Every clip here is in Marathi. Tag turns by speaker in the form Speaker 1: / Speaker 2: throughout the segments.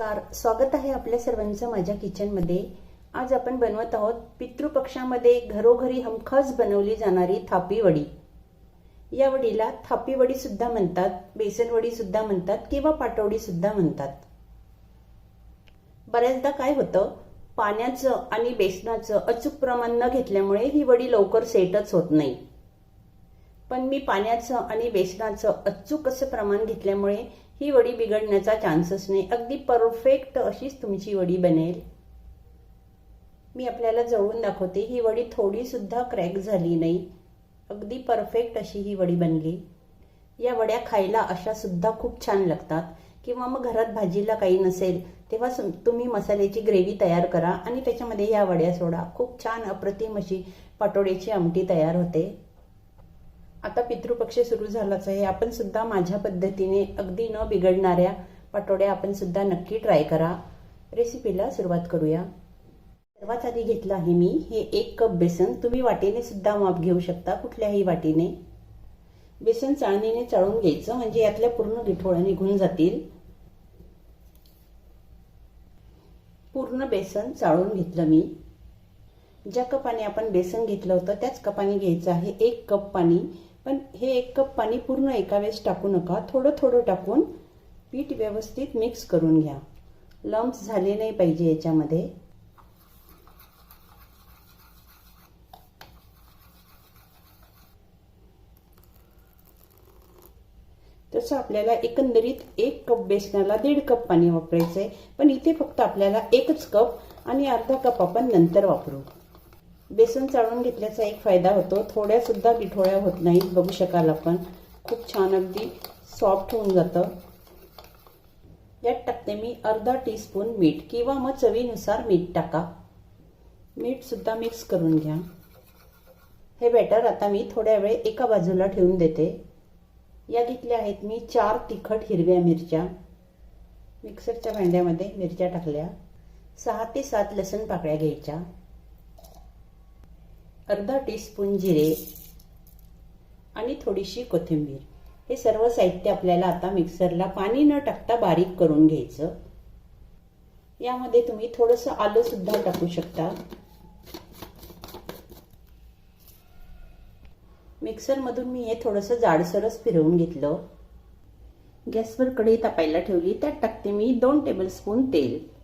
Speaker 1: नमस्कार. स्वागत आहे आपल्या सर्वांचं माझ्या किचनमध्ये. आज आपण बनवत आहोत पितृपक्षामध्ये घरोघरी हमखास बनवली जाणारी थापीवडी या वडीला थापीवडी सुद्धा म्हणतात बेसनवडी सुद्धा म्हणतात किंवा पाटवडी सुद्धा म्हणतात. बऱ्याचदा काय होतं पाण्याचं आणि बेसनाचं अचूक प्रमाण न घेतल्यामुळे ही वडी लवकर सेटच होत नाही. पण मी पाण्याचं आणि बेसनाचं अचूक असं प्रमाण घेतल्यामुळे ही वडी बिघडण्याचा चान्सच नाही. अगदी परफेक्ट अशीच तुमची वडी बनेल. मी आपल्याला जवळून दाखवते ही वडी थोडीसुद्धा क्रॅक झाली नाही. अगदी परफेक्ट अशी ही वडी बनली. या वड्या खायला अशा सुद्धा खूप छान लागतात. किंवा मग घरात भाजीला काही नसेल तेव्हा तुम्ही मसाल्याची ग्रेव्ही तयार करा आणि त्याच्यामध्ये या वड्या सोडा. खूप छान अप्रतिम अशी पाटोड्याची आमटी तयार होते. आता पितृपक्ष सुरू झालाच आहे. आपण सुद्धा माझ्या पद्धतीने अगदी न बिघडणाऱ्या पाटोड्या आपण सुद्धा नक्की ट्राय करा. रेसिपीला सुरुवात करूया. सर्वात आधी घेतलं आहे मी. हे एक कप बेसन. तुम्ही वाटीने सुद्धा माप घेऊ शकता कुठल्याही वाटीने. बेसन चाळणीने चाळून घ्यायचं. म्हणजे यातल्या पूर्ण गिठोळ्या निघून जातील. पूर्ण बेसन चाळून घेतलं मी. ज्या कपाने आपण बेसन घेतलं होतं त्याच कपाने घ्यायचं आहे एक कप पाणी. पण हे एक कप पाणी पूर्ण एका वेळेस टाकू नका. थोडं थोडं टाकून पीठ व्यवस्थित मिक्स करून घ्या. लम्स झाले नाही पाहिजे याच्यामध्ये. तसं आपल्याला एकंदरीत एक कप बेसनाला दीड कप पाणी वापरायचं आहे पण इथे फक्त आपल्याला एकच कप आणि अर्धा कप आपण नंतर वापरू. बेसन चाळून घेतल्याचा एक फायदा होतो. थोड्यासुद्धा पिठोळ्या बिठोळ्या होत नाहीत बघू शकाल आपण. खूप छान अगदी सॉफ्ट होऊन जातं. यात टाकते मी अर्धा टीस्पून मीठ किंवा मग चवीनुसार मीठ टाका. मीठसुद्धा मिक्स करून घ्या. हे बॅटर आता मी थोड्या वेळ एका बाजूला ठेवून देते. या घेतल्या आहेत मी चार तिखट हिरव्या मिरच्या. मिक्सरच्या भांड्यामध्ये मिरच्या टाकल्या. सहा ते सात लसण पाकळ्या घ्यायच्या. अर्धा टीस्पून जिरे आणि थोडीशी कोथिंबीर. हे सर्व साहित्य आपल्याला आता मिक्सरला पाणी न टाकता बारीक करून घ्यायचं. यामध्ये तुम्ही थोडंसं आलंसुद्धा टाकू शकता. मिक्सरमधून मी हे थोडंसं जाडसरच फिरवून घेतलं. गॅसवर कढई तापायला ठेवली त्यात टाकते मी दोन टेबलस्पून तेल.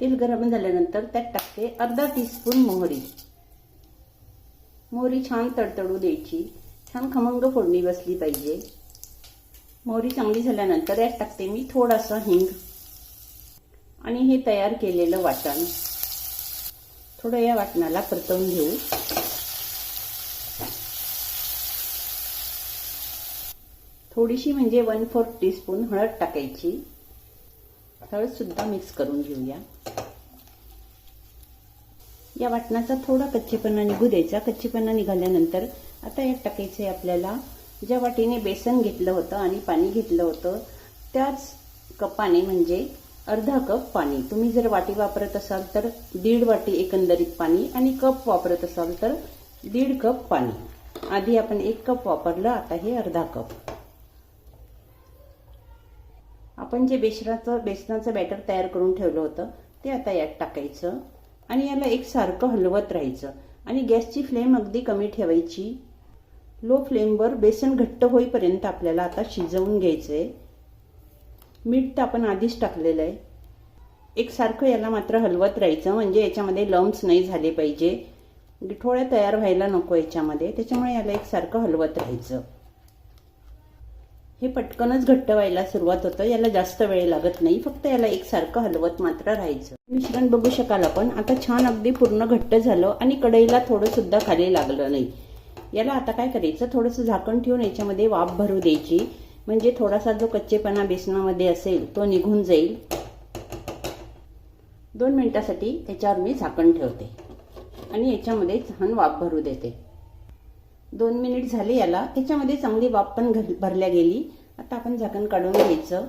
Speaker 1: तेल गरम झाल्यानंतर त्यात टाकते अर्धा टीस्पून मोहरी. मोहरी छान तडतडू द्यायची. छान खमंग फोडणी बसली पाहिजे. मोहरी चांगली झाल्यानंतर यात टाकते मी थोडासा हिंग. आणि हे तयार केलेलं वाटण. थोडं या वाटणाला परतवून घेऊ. थोडीशी म्हणजे वन फोर्थ टीस्पून हळद टाकायची. हळदसुद्धा मिक्स करून घेऊया. या वाटणाचा थोडा कच्चेपणा निघू द्यायचा. कच्चेपणा निघाल्यानंतर आता यात टाकायचं आहे आपल्याला ज्या वाटीने बेसन घेतलं होतं आणि पाणी घेतलं होतं त्याच कपाने म्हणजे अर्धा कप पाणी. तुम्ही जर वाटी वापरत असाल तर दीड वाटी एकंदरीत पाणी आणि कप वापरत असाल तर दीड कप पाणी. आधी आपण एक कप वापरलं आता हे अर्धा कप. आपण जे बेसनाचं बेसनाचं बॅटर तयार करून ठेवलं होतं ते आता यात टाकायचं आणि याला एकसारखं हलवत राहायचं. आणि गॅसची फ्लेम अगदी कमी ठेवायची. लो फ्लेमवर बेसन घट्ट होईपर्यंत आपल्याला आता शिजवून घ्यायचं आहे मीठ तर आपण आधीच टाकलेलं आहे. एकसारखं याला मात्र हलवत राहायचं म्हणजे याच्यामध्ये लम्स नाही झाले पाहिजे. गिठोळ्या तयार व्हायला नको याच्यामध्ये त्याच्यामुळे याला एकसारखं हलवत राहायचं. हे पटकनच घट्ट व्हायला सुरुवात होतं. याला जास्त वेळ लागत नाही. फक्त याला एकसारखं हलवत मात्र राहायचं. मिश्रण बघू शकाल आपण. आता छान अगदी पूर्ण घट्ट झालं आणि कढईला थोडं सुद्धा खाली लागलं नाही. याला आता काय करायचं? थोडंसं झाकण ठेवून याच्यामध्ये वाफ भरू द्यायची. म्हणजे थोडासा जो कच्चेपणा बेसनामध्ये असेल तो निघून जाईल. दोन मिनिटासाठी याच्यावर मी झाकण ठेवते. आणि याच्यामध्ये छान वाफ भरू देते. दोन मिनिट झाले याला. त्याच्यामध्ये चांगली वाफ पण भरल्या गेली. आता आपण झाकण काढून घ्यायचं.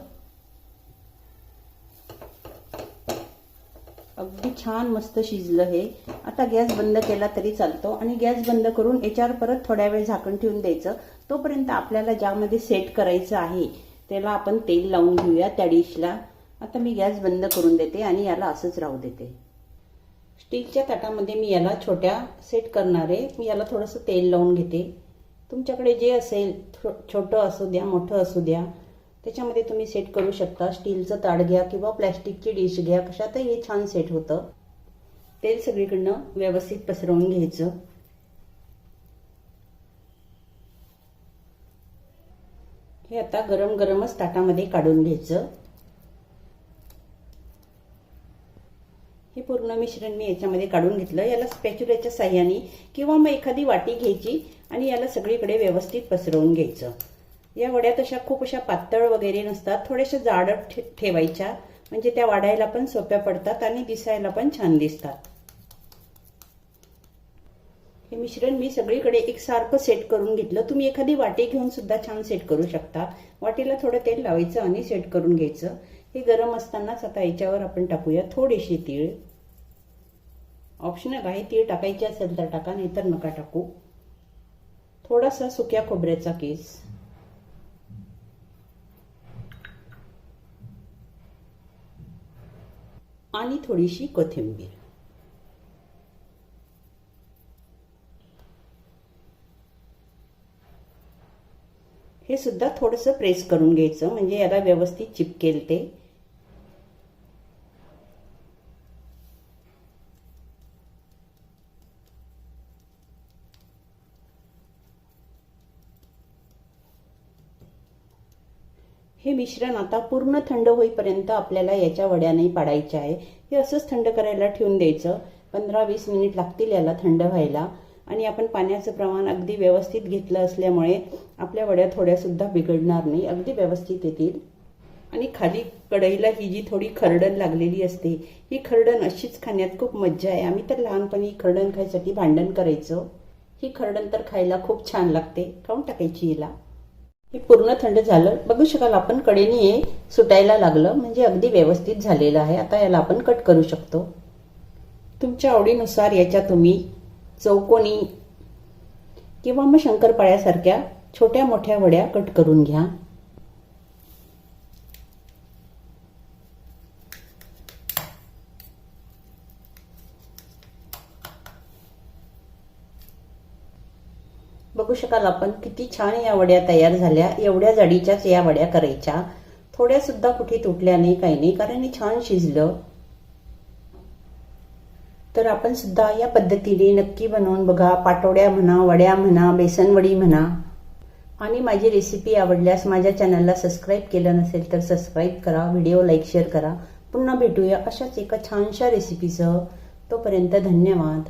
Speaker 1: अगदी छान मस्त शिजलं हे. आता गॅस बंद केला तरी चालतो आणि गॅस बंद करून याच्यावर परत थोड्या वेळ झाकण ठेवून द्यायचं. तोपर्यंत आपल्याला ज्यामध्ये सेट करायचं आहे त्याला आपण तेल लावून घेऊया त्या डिशला आता मी गॅस बंद करून देते आणि याला असंच राहू देते. स्टीलच्या ताटामध्ये मी याला छोट्या सेट करणार आहे. मी याला थोडंसं तेल लावून घेते. तुमच्याकडे जे असेल थो छोटं असू द्या मोठं असू द्या त्याच्यामध्ये तुम्ही सेट करू शकता. स्टीलचं ताट घ्या किंवा प्लॅस्टिकची डिश घ्या. कशातही हे छान सेट होतं. तेल सगळीकडनं व्यवस्थित पसरवून घ्यायचं. हे आता गरम गरमच ताटामध्ये काढून घ्यायचं. हे पूर्ण मिश्रण मी याच्यामध्ये काढून घेतलं. याला स्पॅच्युलाच्या साह्याने किंवा मग एखादी वाटी घ्यायची आणि याला सगळीकडे व्यवस्थित पसरवून घ्यायचं. या वड्या तशा खूप अशा पातळ वगैरे नसतात. थोड्याशा जाड ठे ठेवायच्या. म्हणजे त्या वाढायला पण सोप्या पडतात आणि दिसायला पण छान दिसतात. हे मिश्रण मी सगळीकडे एकसारखं सेट करून घेतलं. तुम्ही एखादी वाटी घेऊन सुद्धा छान सेट करू शकता. वाटीला थोडं तेल लावायचं आणि सेट करून घ्यायचं. हे गरम असतानाच आता याच्यावर आपण टाकूया थोडीशी तीळ. ऑप्शनल आहे ती टाकायची असेल तर टाका नाहीतर नका टाकू. थोडासा सुक्या खोबऱ्याचा केस. आणि थोडीशी कोथिंबीर. हे सुद्धा थोडंसं प्रेस करून घ्यायचं म्हणजे याला व्यवस्थित चिपकेल ते. हे मिश्रण आता पूर्ण थंड होईपर्यंत आपल्याला याच्या वड्या नाही पाडायच्या आहे. हे असंच थंड करायला ठेवून द्यायचं. पंधरा वीस मिनिट लागतील याला थंड व्हायला. आणि आपण पाण्याचं प्रमाण अगदी व्यवस्थित घेतलं असल्यामुळे आपल्या वड्या थोड्यासुद्धा बिघडणार नाही. अगदी व्यवस्थित येतील. आणि खाली कढईला ही जी थोडी खरडण लागलेली असते ही खरडण अशीच खाण्यात खूप मज्जा आहे. आम्ही तर लहानपणी खरडण खायसाठी भांडण करायचो. ही खरडण तर खायला खूप छान लागते. खाऊन टाकायची हिला. हे पूर्ण थंड झालं. बघू शकाल आपण कडेने हे सुटायला लागलं. म्हणजे अगदी व्यवस्थित झालेलं आहे. आता याला आपण कट करू शकतो. तुमच्या आवडीनुसार याच्या तुम्ही चौकोनी किंवा मग शंकरपाळ्यासारख्या छोट्या मोठ्या वड्या कट करून घ्या बघू शकाल आपण किती छान या वड्या तयार झाल्या. एवढ्या जाडीच्याच या वड्या करायच्या. थोड्या सुद्धा कुठे तुटल्या नाही काही नाही कारण हे छान शिजलं. तर आपण सुद्धा या पद्धतीने नक्की बनवून बघा. पाटोड्या म्हणा वड्या म्हणा बेसनवडी म्हणा. आणि माझी रेसिपी आवडल्यास माझ्या चॅनलला सबस्क्राईब केलं नसेल तर सबस्क्राईब करा व्हिडिओ लाईक शेअर करा. पुन्हा भेटूया अशाच एका छानशा रेसिपीसह तोपर्यंत धन्यवाद.